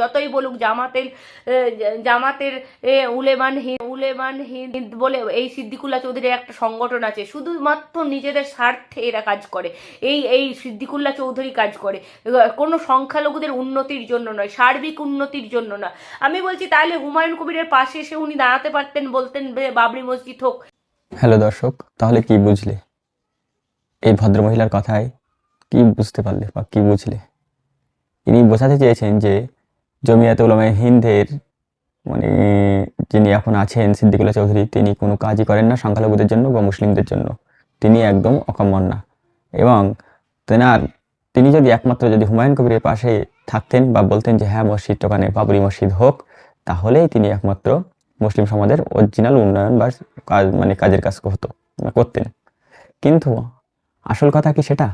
যতই বলুক জামাতের জামাতের উলেমান উলেমান হিন্দ বলে এই সিদ্দিকুল্লা চৌধুরীর একটা সংগঠন আছে, শুধুমাত্র নিজেদের স্বার্থে এরা কাজ করে। এই এই সিদ্দিকুল্লা চৌধুরী কাজ করে। কোনো সংখ্যালঘুদের উন্নতির জন্য নয়, সার্বিক উন্নতির জন্য না। আমি বলছি তাহলে হুমায়ুন কবিরের পাশে এসে উনি দাঁড়াতে পারতেন, বলতেন বাবরি মসজিদ হোক। হ্যালো দর্শক, তাহলে কি বুঝলে? এই ভদ্রমহিলার কথায় কি বুঝতে পারলে বা কি বুঝলে? ইনি বোঝাতে চেয়েছেন যে জমিয়াতে উলামায়ে হিন্দের মানে যিনি এখন আছেন সিদ্দিকুল্লাহ চৌধুরী, তিনি কোনো কাজই করেন না সংখ্যালঘুদের জন্য বা মুসলিমদের জন্য। তিনি একদম অকম্মন্না এবং তেনার, তিনি যদি একমাত্র যদি হুমায়ুন কবিরের পাশে থাকতেন বা বলতেন যে হ্যাঁ মসজিদ ওখানে, বাবরি মসজিদ হোক, তাহলেই তিনি একমাত্র মুসলিম সমাজের অরিজিনাল উন্নয়ন বা কাজ মানে কাজের কাজ হতো করতেন। কিন্তু আসল কথা কি সেটা?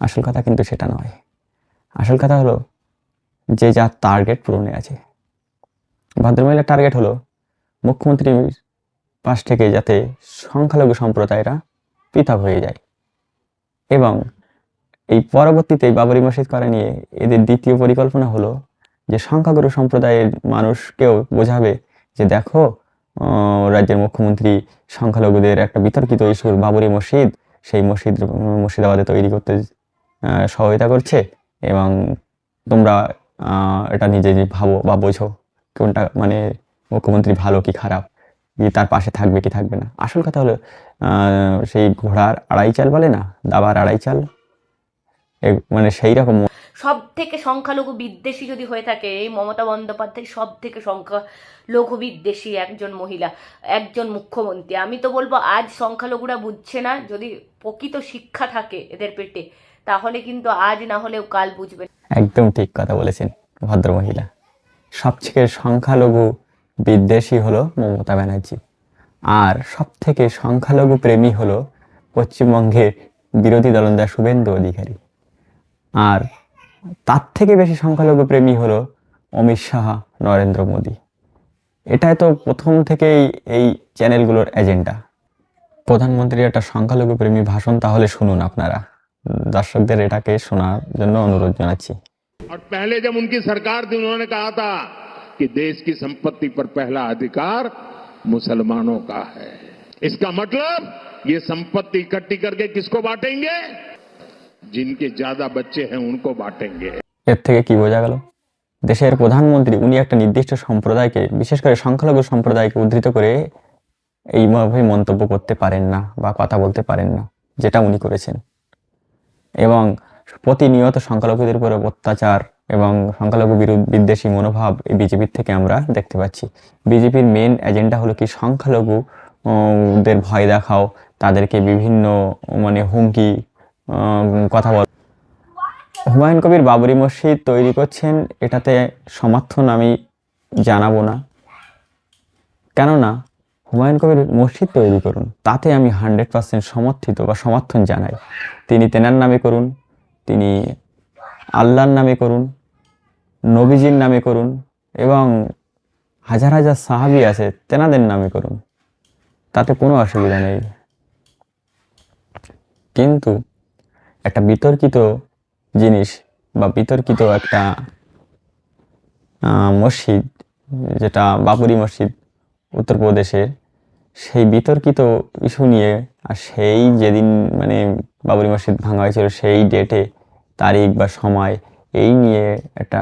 আসল কথা কিন্তু সেটা নয়। আসল কথা হলো যে যার টার্গেট পূরণে আছে। ভদ্রমহিলার টার্গেট হলো মুখ্যমন্ত্রীর পাশ থেকে যাতে সংখ্যালঘু সম্প্রদায়রা পৃথক হয়ে যায়। এবং এই পরবর্তীতে বাবরি মসজিদ করা নিয়ে এদের দ্বিতীয় পরিকল্পনা হলো যে সংখ্যাগুরু সম্প্রদায়ের মানুষকেও বোঝাবে যে দেখো রাজ্যের মুখ্যমন্ত্রী সংখ্যালঘুদের একটা বিতর্কিত ইস্যুর বাবরি মসজিদ, সেই মসজিদ মুর্শিদাবাদে তৈরি করতে সহায়তা করছে এবং তোমরা এটা নিজে ভাবো বা বোঝো কোনটা মানে মুখ্যমন্ত্রী ভালো কি খারাপ, কি তার পাশে থাকবে কি থাকবে না। আসল কথা হলো সেই ঘোড়ার আড়াই চাল বলে না, দাবার আড়াই চাল? মানে সেই রকম সব থেকে সংখ্যালঘু বিদ্বেষী যদি হয়ে থাকে, এই মমতা বন্দ্যোপাধ্যায় সব থেকে সংখ্যালঘু বিদ্বেষী একজন মহিলা, একজন মুখ্যমন্ত্রী। আমি তো বলব, আজ সংখ্যালঘুরা বুঝছে না, যদি প্রকৃত শিক্ষা থাকে এদের পেটে তাহলে কিন্তু আজ না হলেও কাল বুঝবে। একদম ঠিক কথা বলেছেন ভদ্রমহিলা। সবথেকে সংখ্যালঘু বিদ্বেষী হলো মমতা ব্যানার্জি। আর সব থেকে সংখ্যালঘু প্রেমী হলো পশ্চিমবঙ্গের বিরোধী দলনেতা শুভেন্দু অধিকারী। আর তার থেকে বেশি সংখ্যালঘু প্রেমী হলো অমিত শাহ, নরেন্দ্র মোদী। এটাই তো প্রথম থেকেই এই চ্যানেলগুলোর এজেন্ডা। প্রধানমন্ত্রীর একটা সংখ্যালঘু প্রেমী ভাষণ তাহলে শুনুন আপনারা। দর্শকদের এটাকে শোনার জন্য অনুরোধ জানাচ্ছি और पहले जब उनकी सरकार थी उन्होंने कहा था कि देश की संपत्ति पर पहला अधिकार मुसलमानों का है इसका मतलब ये संपत्ति इकट्ठी करके किसको बांटेंगे जिनके ज्यादा बच्चे हैं उनको बांटेंगे এর থেকে কি বোঝা গেল দেশের প্রধানমন্ত্রী উনি একটা নির্দিষ্ট সম্প্রদায়কে বিশেষ করে সংখ্যালঘু সম্প্রদায়কে উদ্ধৃত করে এইভাবে মন্তব্য করতে পারেন না বা কথা বলতে পারেন না যেটা উনি করেছেন এবং প্রতিনিয়ত সংখ্যালঘুদের উপরে অত্যাচার এবং সংখ্যালঘু বিরোধ বিদ্বেষী মনোভাব এই বিজেপির থেকে আমরা দেখতে পাচ্ছি। বিজেপির মেন এজেন্ডা হলো কি সংখ্যালঘু দের ভয় দেখাও, তাদেরকে বিভিন্ন মানে হুমকি কথা বল হুমায়ুন কবির বাবরি মসজিদ তৈরি করছেন, এটাতে সমর্থন আমি জানাব না। কেননা হুমায়ুন কবির মসজিদ তৈরি করুন। তাতে আমি হান্ড্রেড পার্সেন্ট সমর্থিত বা সমর্থন জানাই। তিনি তেনার নামে করুন, তিনি আল্লাহর নামে করুন, নবীজির নামে করুন এবং হাজার হাজার সাহাবি আছে, তেনাদের নামে করুন। তাতে কোনো অসুবিধা নেই। কিন্তু একটা বিতর্কিত জিনিস বা বিতর্কিত একটা মসজিদ, যেটা বাবরি মসজিদ উত্তরপ্রদেশের সেই বিতর্কিত ইস্যু নিয়ে আর সেই যেদিন মানে বাবরি মসজিদ ভাঙা হয়েছিল সেই ডেটে তারিখ বা সময় এই নিয়ে একটা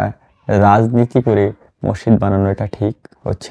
রাজনীতি করে মসজিদ বানানো এটা ঠিক হচ্ছে।